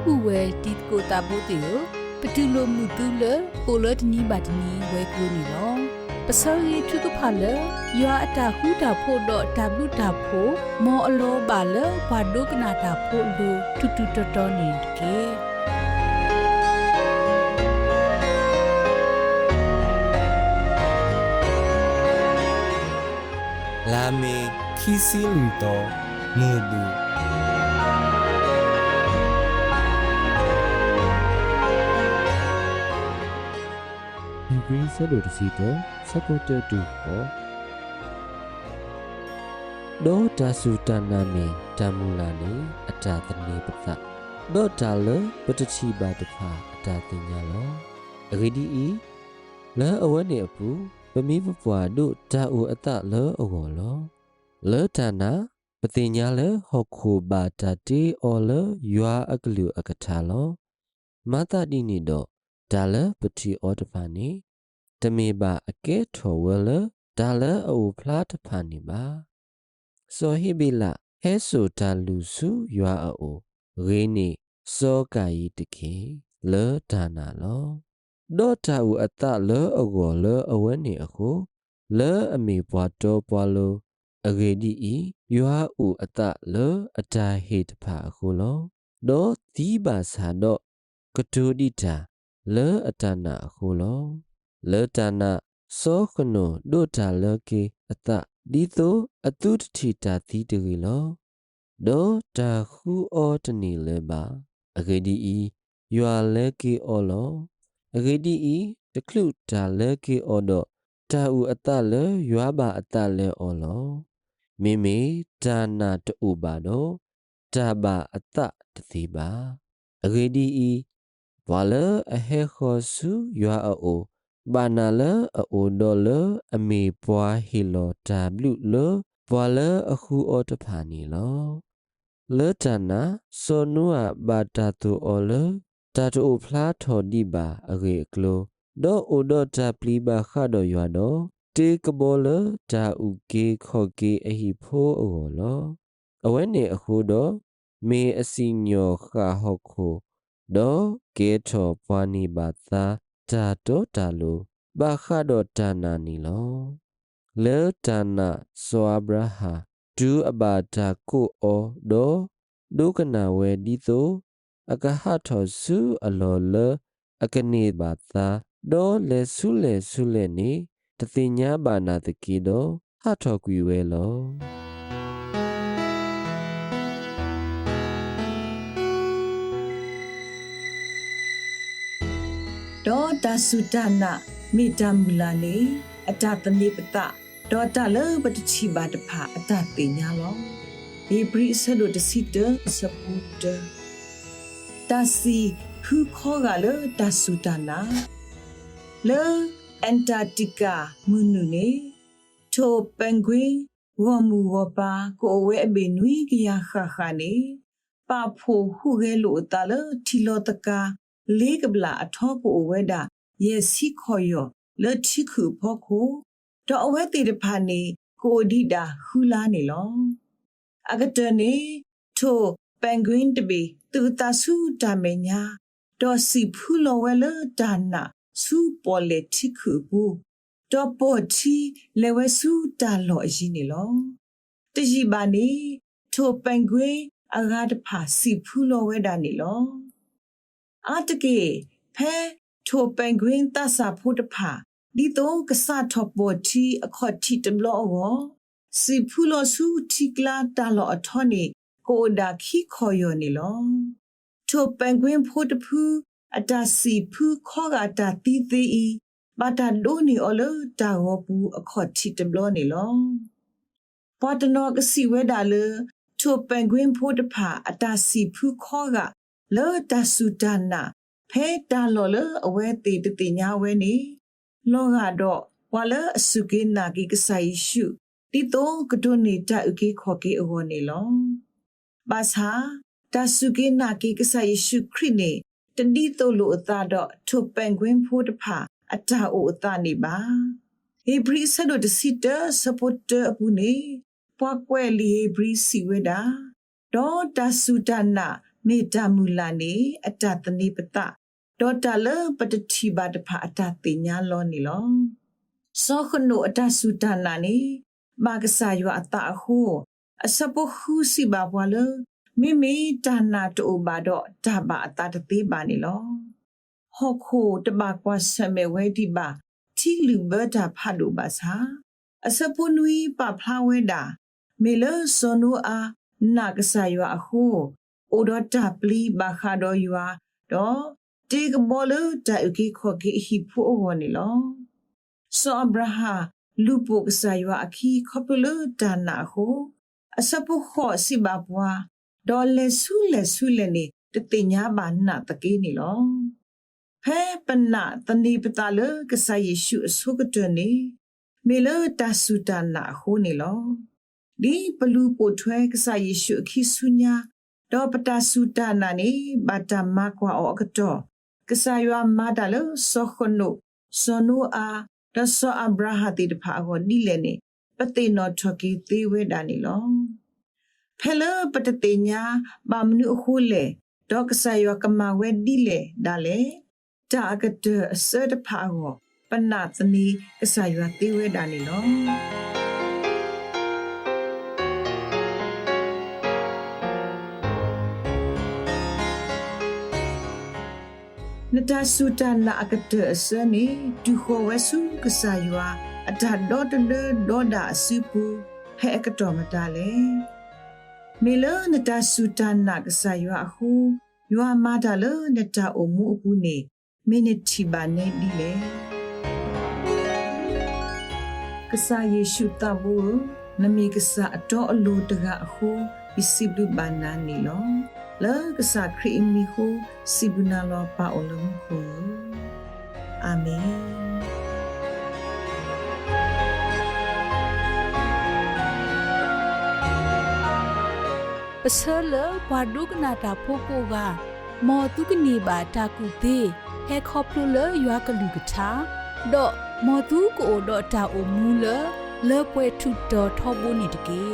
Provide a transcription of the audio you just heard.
ခုဝဲတီကိုတာပိုတေယပတူလိုမှုတူလပိုလတနီဘတ်နီဝဲကူနီလောပစောရီထုကဖာလယွာအတာခုတာဖို့တော့တဘလူတာဖို့မောအလောပါလဘာဒုကနာတာဖို့လူတူတူတော်တော်နေကေလာမေခီစီလူတော်မူဘူး ဒီဂရီဆဲလိုတစီတော့စပေါ်တတူဟောဒေါ်တာဆူတနာမီတမူလာနီအတာတနေပသဒေါ်တာလပတချီပါတဖာအတာတင်ညာလောအဂီဒီဤလဲအဝဲနေအပူပမီးပပွားတို့တာအိုအတလဲအော်လောလဲတနာပတိညာလဲဟောခုဘာတာတီအော်လဲယွာအကလူအကထာလောမတာဒီနီတော့ဒါလပတိအော်တဖာနီ တမေပါအကဲထော်ဝဲလဒါလအိုဖလားတဖာနီပါစောဟိဘီလာဟဲဆိုတာလူစုယွာအိုရေနီစောကာယီတကေလေဒါနာလောဒေါ်တာဦးအတလေအကောလေအဝဲနေအခုလေအမေဘွားတော်ဘွားလိုအဂေဒီဤယွာဦးအတလေအတာဟေတဖာအခုလောဒေါ်ဒီပါစာတော့ကတူဒီတာလေအတနာအခုလော လေတနာစောခနုဒုတာလကေအတဒီသောအတုတတိတာသီတရီလောဒေါ်တာခုအောတနီလေပါအဂေဒီဤယွာလေကေအောလောအဂေဒီဤတကလုတာလေကေအောတော့တာဥအတလေယွာပါအတလေအောလောမိမိဒါနာတူပါတော့တာပါအတတတိပါအဂေဒီဤဘွာလအဟေခောစုယွာအို ဘာနာလအိုဒေါ်လအမီပွားဟီလိုတာဘလူလဘွာလအခုအောတဖာနီလောလေတနာဆိုနူအဘာတာတူအောလတာတူဖလားထော်ဒီပါအဂေကလိုဒေါ်အိုဒေါ်တာပလီဘာခါဒေါ်ယွာတော့တေကဘောလတာဥကေခော့ကေအဟိဖိုးအောလောအဝဲနေအခုတော့မေအစီညောခါဟော့ခိုဒေါ်ကေထော်ပွားနီဘာသာ တာတော့တာလိုဘာခါတော့တာနာနီလောလေတာနာဆွာဘရာဟာဒူအဘာတာကိုအောဒေါ်ဒုကနာဝဲဒီသောအကဟထောစုအလောလအကနေဘာသာဒေါ်လေဆုလေဆုလေနေတသိညာဘာနာတကီတော့ဟထောကွေဝဲလော ဒေါ်တာစုတနာမိတမူလာနေအတတနေပတဒေါ်တာလပတချီပါတဖာအတပညာလောဒီပရိဆဒိုတစီတစပူတတာစီဖူခောကလတာစုတနာလေအန်တာတီကာမွနုနေထိုပန်ဂွင်ဝမူဝပါကိုဝဲအဘေနွီကရခခနေပါဖိုဟုရဲလို့တလထီလောတကာ လေးကပလာအထောကိုအဝဲတာယေစီခေါ်ယောလက်ချိခုဖို့ကိုတော့အဝဲတေတဖာနေကိုအဒီတာဟူလာနေလောအကတနေထိုပန်ဂွင်းတဘီသူတဆူတမညာတော့စီဖူလောဝဲလဒါနာစူပေါ်လက်ချိခုဘူးတော့ပေါ်ချီလေဝဲစူတာလောအရင်နေလောတရှိပါနေထိုပန်ဂွင်းအဂါတဖာစီဖူလောဝဲတာနေလော အာတကေဖဲထိုပန်ဂွင်းတဆာဖို့တဖာဒီတော့ကဆတ်ထော့ပေါ်တီအခေါ်တီတဘလောအောစီဖူလောစုတီကလာတာလောအထောနေကိုဒါခိခေါ်ယောနေလောထိုပန်ဂွင်းဖို့တဖူအတာစီဖူခေါ်ကတာတီသေးဤဘာတာဒိုနီအော်လတာဝပူအခေါ်တီတဘလောနေလောပေါ်တနောကစီဝဲတာလေထိုပန်ဂွင်းဖို့တဖာအတာစီဖူခေါ်က လောတာဆူဒနာဖဲတာလော်လအဝဲတေတတိညာဝဲနေလောကတော့ဝါလအစုကေနာကိကဆိုင်ရှုတီတောကဒုနေတအကေခောကေအောနေလောဘာသာတဆုကေနာကိကဆိုင်ရှုခရစ်နေတတိတောလိုအသာတော့ထုပန်ခွင်းဖို့တဖာအတာအိုအသာနေပါဟေဘရီဆဒိုတစီတစပိုတအပူနေပွားကွဲလီဟေဘရီစီဝဲတာဒေါ်တဆုဒနာ မေတ္တာမူလာနေအတ္တတနိပတဒေါတာလပတတိပါတဖာအတ္တတိညာလောနေလောစောခနုအတ္တစုတနာနေမာကဆာယောအတ္တဟုအစပုခုစီပါဘွာလမိမိတာနာတူပါတော့တဘာအတ္တတသေးပါနေလောဟောခိုတဘာကွာဆမေဝဲဒီပါတီလူဘတာဖတ်လို့ပါစာအစပုနွီပဖလာဝဲတာမေလစောနူအာနာကဆာယောအခု အိုဒတာပလီဘာခါတော့ယောတော့တေကဘောလတာဥကိခောကိဟိဖိုဝနီလောစောအဗရာဟာလူပုကဆာယောအခီခပလတာနာဟုအစပုခောစီဘာဘွာဒေါ်လေဆူလေဆူလေနေတတိညာဘာနာတကေးနီလောဖဲပနာတနိပတလကဆာယေရှုအဆုကတနေမေလတဆူတနာဟုနေလောဒီပလူပိုထွဲကဆာယေရှုအခီဆုညာ ဒေါ်ပတာဆူတနာနေဘာတမကွာအောကတော့ကဆာယောမာဒါလဆောခနုစောနူအာဒဆောအဗရာဟာတိတဖာကိုနိလေနေပတိနောထကီသေးဝဲတာနေလောဖဲလပတတိညာဘာမနုအခုလေဒေါကဆာယောကမဝဲဒီလေဒါလေတာကတအစတဖာကိုပနာသနီကဆာယောသေးဝဲတာနေလော တဆုတနာအကတစနီဒုခောဝဆုကဆာယွာအတဒေါတလဒေါဒအစုပူဟဲအကတော်မတလေမေလနတဆုတနာကဆာယွာအခုယွာမာတလနတအမှုအပူနေမိနစ်ချီပါနေဒီလေကဆာယေရှုတဘူနမီကဆာအတော်အလိုတကအခုပစ္စည်းလူဘာနာနီလော လာကစာခရီမီဟုစီဘနာလောပါအလုံးဟုအာမင်ပစလဘဒုကနာတာဖိုကိုကမောတုကနေပါတာကုသေးဟဲခေါပလူလရွာကလူကထာဒေါ်မောတုကိုဒေါ်တာအိုမူလလေပွဲထုတော်ထောဘုန်နေတကေ